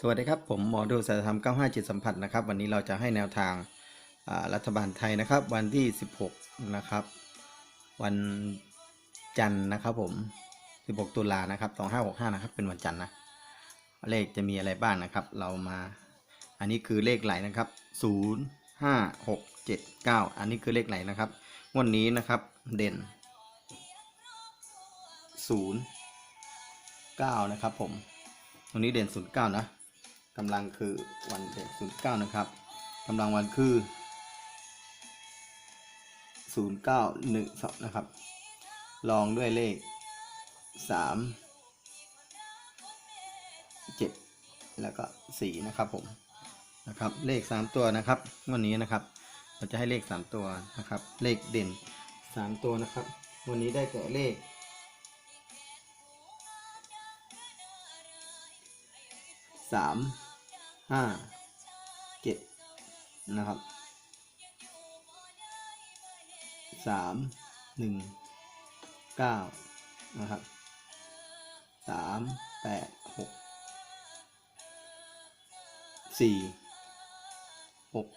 สวัสดีครับ ผมหมอดูสายธรรม 95 จิตสัมผัสนะครับ วันนี้เราจะให้แนวทางรัฐบาลไทยนะครับ วันที่ 16 นะครับ วันจันทร์นะครับผม 16 ตุลานะครับ 2565 นะครับ เป็นวันจันทร์นะ เลขจะมีอะไรบ้างนะครับ เรามา อันนี้คือเลขไหลนะครับ 0 5 6 7 9 อันนี้คือเลขไหลนะครับ งวันนี้นะครับ เด่น 0 9 นะครับผมวันนี้เด่น 09 นะ กำลังคือวันเด่น09นะครับกำลังวันคือ0912นะครับ ลองด้วยเลข3 7แล้วก็4นะครับผมนะครับ เลข3ตัวนะครับวันนี้นะครับ เราจะให้เลข3ตัวนะครับ เลขเด่น3ตัวนะครับ วันนี้ได้แก่เลข สามห้าเจ็ดนะครับสามหนึ่งเก้านะครับสามแปดหกสี่หก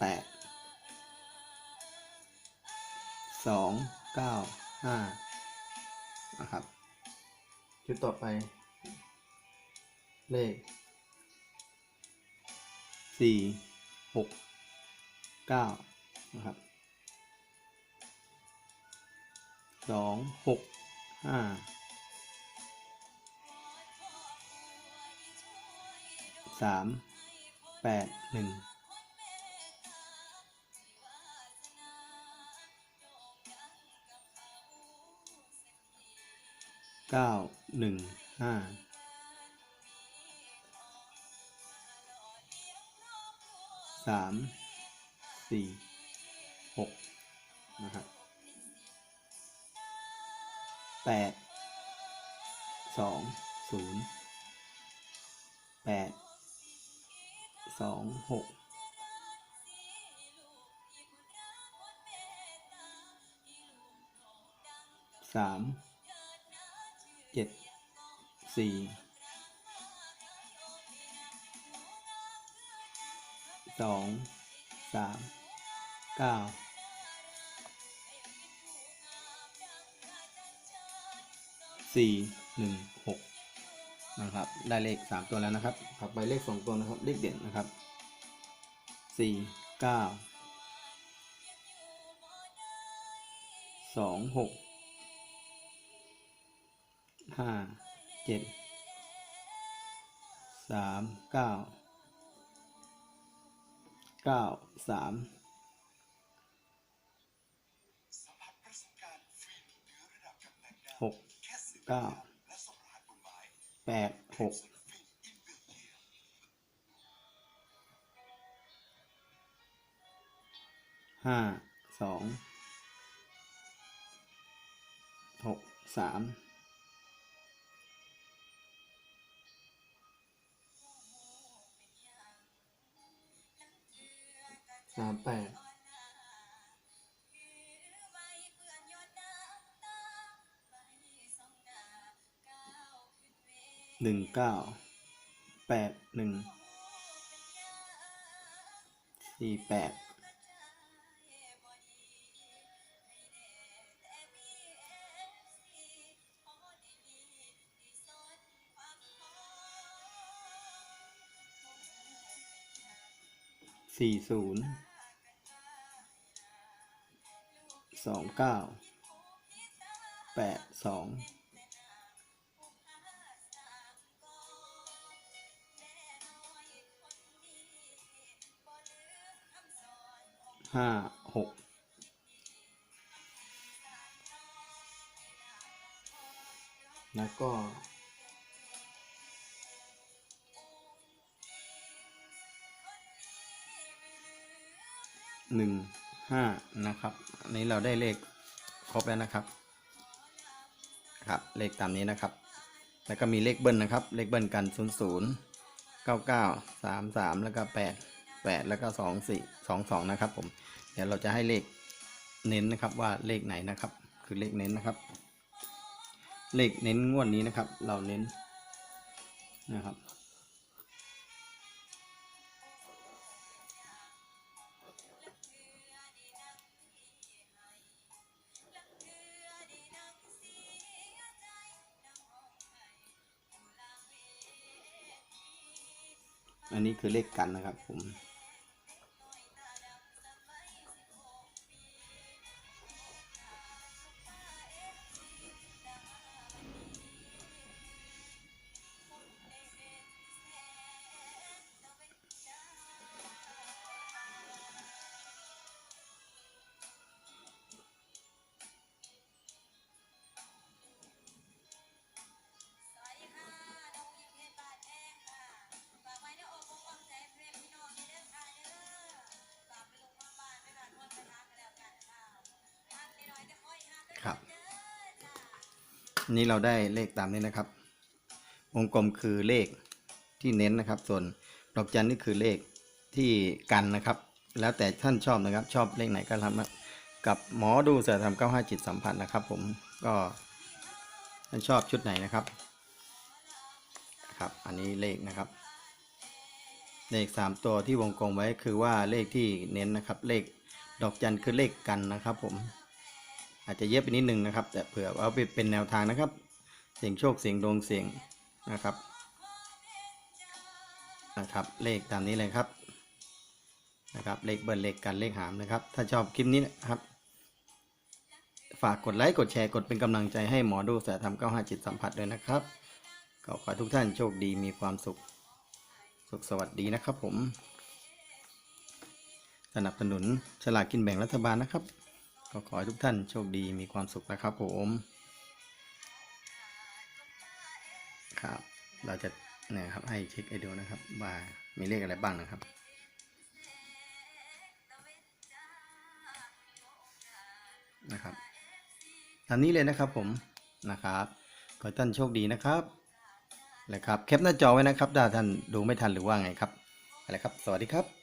แปดสองเก้าห้านะครับ ชุดต่อไป เลขสี่หกเก้านะครับสองหกห้าสามแปดหนึ่งเก้าหนึ่งห้า สามสี่หกนะครับแปดสองศูนย์แปดสองหกสามเจ็ดสี่ สองสามเก้าสี่หนึ่งหกนะครับ ได้เลขสามตัวแล้วนะครับถัดไปเลขสองตัวนะครับ เลขเด่นนะครับสี่เก้าสองหกห้าเจ็ดสามเก้า เก้าสามหกเก้าแปดหกห้าสองหกสาม สามแปดหนึ่งเก้าแปดหนึ่งสี่แปดสี่ศูนย์ สองเก้าแปดสองห้าหกแล้วก็หนึ่ง ห้านะครับ อันนี้เราได้เลขครบแล้วนะครับ ครับเลขตามนี้นะครับ แล้วก็มีเลขเบิ้ลนะครับ เลขเบิ้ลกันศูนย์ศูนย์เก้าเก้าสามสามแล้วก็แปดแปดแล้วก็สองสี่สองสองนะครับผม เดี๋ยวเราจะให้เลขเน้นนะครับว่าเลขไหนนะครับ คือเลขเน้นนะครับ เลขเน้นงวดนี้นะครับ เราเน้นนะครับ อันนี้คือเลขกันนะครับผม นี่เราได้เลขตามนี้นะครับ วงกลมคือเลขที่เน้นนะครับ ส่วนดอกจันนี่คือเลขที่กันนะครับ แล้วแต่ท่านชอบนะครับ ชอบเลขไหนก็ทำนะกับหมอดูเสือทำเก้าห้าจิตสัมผัสนะครับ ผมก็ท่านชอบชุดไหนนะครับครับ อันนี้เลขนะครับ เลขสามตัวที่วงกลมไว้คือว่าเลขที่เน้นนะครับ เลขดอกจันคือเลขกันนะครับผม อาจจะเย็บไปนิดนึงนะครับ แต่เผื่อเอาไปเป็นแนวทางนะครับ เสียงโชคเสียงดวงเสียงนะครับนะครับ เลขตามนี้เลยครับนะครับ เลขเบิร์เลขกันเลขหามนะครับ ถ้าชอบคลิปนี้นะครับ ฝากกดไลค์กดแชร์กดเป็นกำลังใจให้หมอดูสายธรรม95จิตสัมผัสด้วยนะครับก็ขอทุกท่านโชคดีมีความสุข สุขสวัสดีนะครับผม สนับสนุนฉลากกินแบ่งรัฐบาลนะครับ ก็ขอให้ทุกท่านโชคดีมีความสุขนะครับผมครับ เราจะเนี่ยครับให้เช็คให้ดูนะครับ ว่ามีเลขอะไรบ้างนะครับนะครับตามนี้เลยนะครับผมนะครับขอท่านโชคดีนะครับนะครับแคปหน้าจอไว้นะครับถ้าท่านดูไม่ทันหรือว่าไงครับอะไรครับ สวัสดีครับ